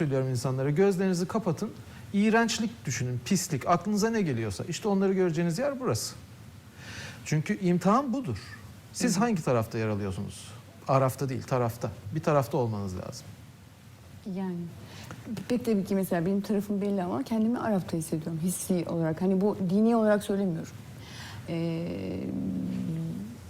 söylüyorum insanlara gözlerinizi kapatın. İğrençlik düşünün, pislik, aklınıza ne geliyorsa. işte onları göreceğiniz yer burası. Çünkü imtihan budur. Siz hangi tarafta yer alıyorsunuz? Arafta değil, tarafta. Bir tarafta olmanız lazım. Yani pek tabii ki mesela benim tarafım belli ama kendimi Arap'ta hissediyorum hissi olarak. Hani bu dini olarak söylemiyorum. Ee,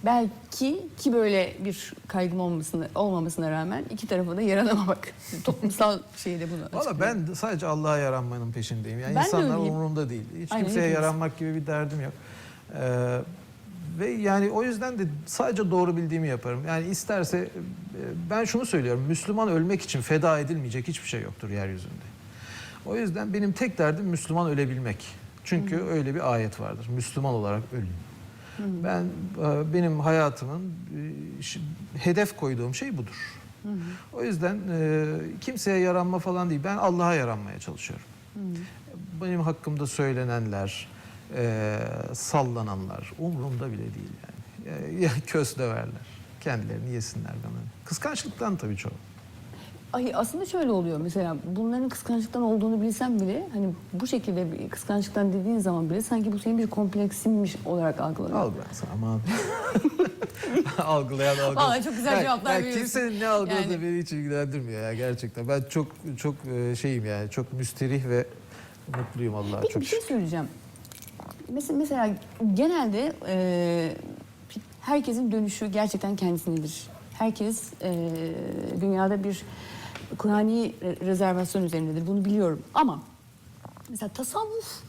belki ki böyle bir kaygım olmasına, olmamasına rağmen iki tarafa da yaranamamak. Toplumsal şeyde bunu Valla ben de sadece Allah'a yaranmanın peşindeyim. Yani Ben de insanlar öyleyim. umurumda değil. Hiç Aynen, kimseye hepimiz. yaranmak gibi bir derdim yok. Ee, ve yani o yüzden de sadece doğru bildiğimi yaparım. Yani isterse e, ben şunu söylüyorum. Müslüman ölmek için feda edilmeyecek hiçbir şey yoktur yeryüzünde. O yüzden benim tek derdim Müslüman ölebilmek. Çünkü öyle bir ayet vardır. Müslüman olarak ölün. Ben e, benim hayatımın e, hedef koyduğum şey budur. O yüzden e, kimseye yaranma falan değil. Ben Allah'a yaranmaya çalışıyorum. Benim hakkımda söylenenler, sallananlar umurumda bile değil yani. Ya köz döverler. Kendilerini yesinler bana. Kıskançlıktan tabii çok. Ay aslında şöyle oluyor mesela bunların kıskançlıktan olduğunu bilsem bile hani bu şekilde bir kıskançlıktan dediğin zaman bile sanki bu senin bir kompleksinmiş olarak algılanıyor. Al ben sana aman. Algılayan algılayan. Vallahi çok güzel cevaplar veriyorsun. Kimsenin ne algıladığı Yani- beni hiç ilgilendirmiyor ya gerçekten. Ben çok çok e, şeyim yani çok müsterih ve mutluyum Allah'a çok bir şey söyleyeceğim. Mesela, mesela genelde e, herkesin dönüşü gerçekten kendisindedir. Herkes e, dünyada bir Kur'ani re- rezervasyon üzerindedir. Bunu biliyorum. Ama mesela tasavvuf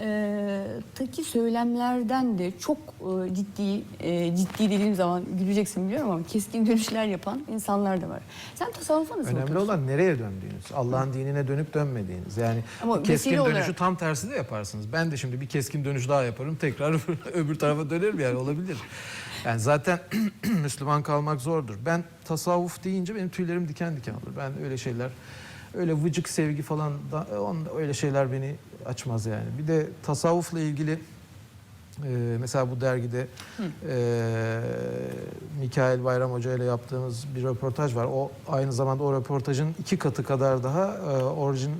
e, taki söylemlerden de çok e, ciddi e, ciddi dediğim zaman güleceksin biliyorum ama keskin dönüşler yapan insanlar da var. Sen tasavvufa nasıl Önemli bakıyorsun? olan nereye döndüğünüz. Allah'ın dinine dönüp dönmediğiniz. Yani Ama keskin vesile dönüşü olarak- tam tersi de yaparsınız. Ben de şimdi bir keskin dönüş daha yaparım. Tekrar öbür tarafa dönerim yani olabilir. Yani zaten Müslüman kalmak zordur. Ben tasavvuf deyince benim tüylerim diken diken olur. Ben öyle şeyler öyle vıcık sevgi falan da on, öyle şeyler beni açmaz yani. Bir de tasavvufla ilgili ee, mesela bu dergide e, Mikail Bayram Hoca ile yaptığımız bir röportaj var. O aynı zamanda o röportajın iki katı kadar daha e, orijin,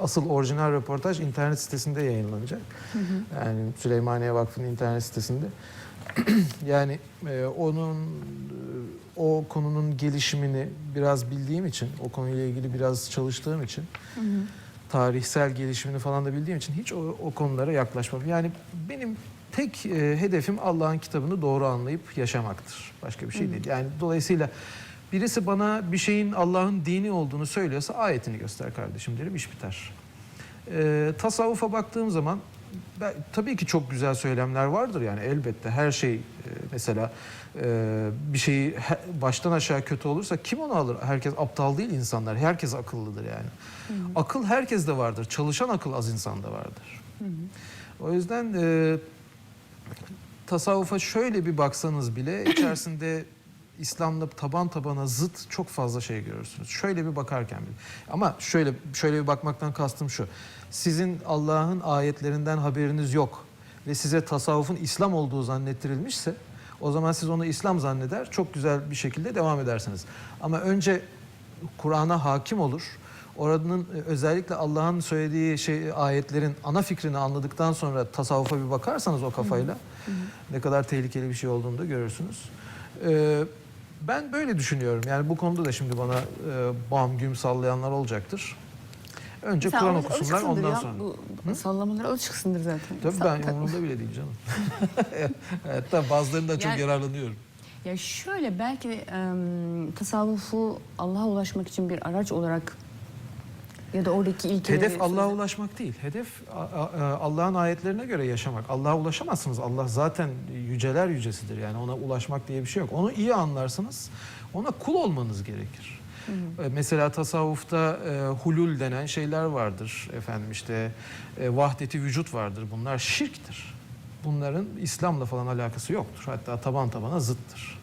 asıl orijinal röportaj internet sitesinde yayınlanacak. Yani Süleymaniye Vakfı'nın internet sitesinde. yani e, onun e, o konunun gelişimini biraz bildiğim için, o konuyla ilgili biraz çalıştığım için tarihsel gelişimini falan da bildiğim için hiç o, o konulara yaklaşmam. Yani benim tek e, hedefim Allah'ın kitabını doğru anlayıp yaşamaktır. Başka bir şey değil. Yani dolayısıyla birisi bana bir şeyin Allah'ın dini olduğunu söylüyorsa ayetini göster kardeşim derim iş biter. E, tasavvufa baktığım zaman ben, tabii ki çok güzel söylemler vardır yani elbette her şey mesela e, bir şeyi he- baştan aşağı kötü olursa kim onu alır? Herkes aptal değil insanlar. Herkes akıllıdır yani. Akıl herkeste vardır. Çalışan akıl az insanda vardır. O yüzden e, tasavvufa şöyle bir baksanız bile içerisinde İslam'la taban tabana zıt çok fazla şey görürsünüz. Şöyle bir bakarken bile. Ama şöyle şöyle bir bakmaktan kastım şu. Sizin Allah'ın ayetlerinden haberiniz yok ve size tasavvufun İslam olduğu zannettirilmişse o zaman siz onu İslam zanneder çok güzel bir şekilde devam edersiniz. Ama önce Kur'an'a hakim olur. Oranın e, özellikle Allah'ın söylediği şey ayetlerin ana fikrini anladıktan sonra tasavvufa bir bakarsanız o kafayla ne kadar tehlikeli bir şey olduğunu da görürsünüz. Ee, ben böyle düşünüyorum. Yani bu konuda da şimdi bana e, bam güm sallayanlar olacaktır. Önce Sen Kur'an okusunlar alışıksındır ondan ya. sonra. Bu sallamalara alışıksındır zaten. Tabii ben umurumda bile değil canım. Hatta bazılarından çok Yani- yararlanıyorum. Ya şöyle belki em, tasavvufu Allah'a ulaşmak için bir araç olarak ya da oradaki ilkeleri... Hedef Allah'a ulaşmak değil. Hedef a- a- Allah'ın ayetlerine göre yaşamak. Allah'a ulaşamazsınız. Allah zaten yüceler yücesidir. Yani ona ulaşmak diye bir şey yok. Onu iyi anlarsınız. Ona kul olmanız gerekir. E, Mesela tasavvufta e, hulul denen şeyler vardır. Efendim işte e, vahdeti vücut vardır. Bunlar şirktir. Bunların İslam'la falan alakası yoktur. Hatta taban tabana zıttır.